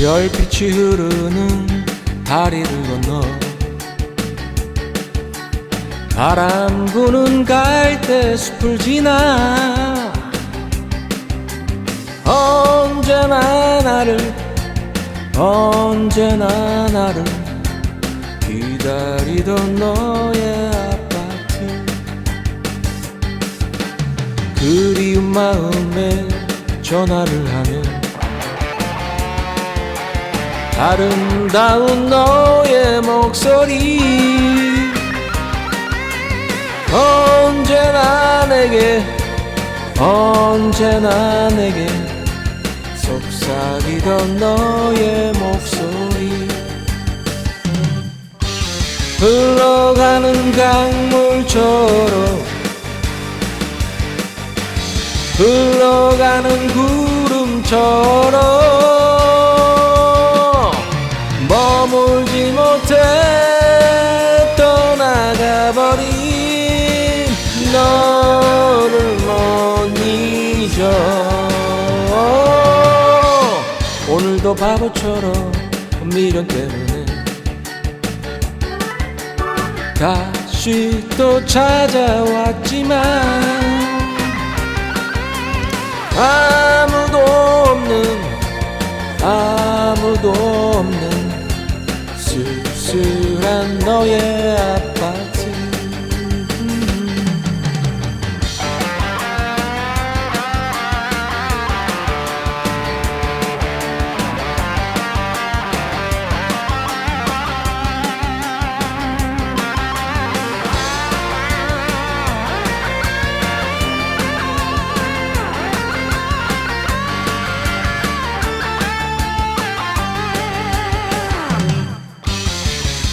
별빛이 흐르는 다리를 건너 바람 부는 갈대 숲을 지나 언제나 나를 언제나 나를 기다리던 너의 아파트. 그리운 마음에 전화를 하면 아름다운 너의 목소리. 언제나 내게 언제나 내게 속삭이던 너의 목소리. 흘러가는 강물처럼 흘러가는 구름처럼 머물지 못해 떠나가버린 너를 못 잊어 오늘도 바보처럼 미련 때문에 다시 또 찾아왔지만 아무도 없는 아무도 없는 쓸쓸한 너의 아파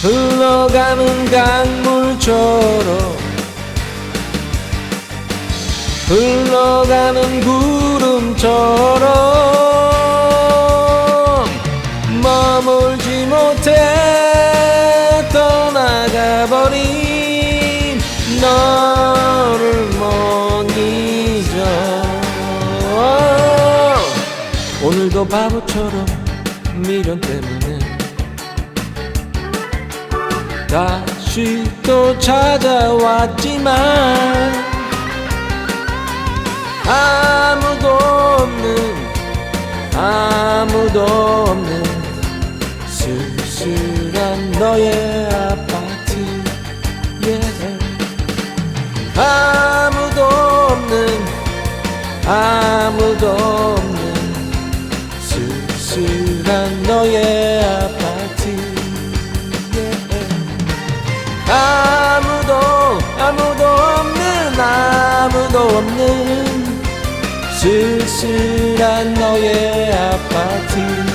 흘러가는 강물처럼 흘러가는 구름처럼 머물지 못해 떠나가버린 너를 못 잊어 오늘도 바보처럼 미련 때문에 다시 또 찾아왔지만 아무도 없는 아무도 없는 쓸쓸한 너의 아파트 yeah. 아무도 없는 아무도 없는 쓸쓸한 너의 아무도 아무도 없는 아무도 없는 쓸쓸한 너의 아파트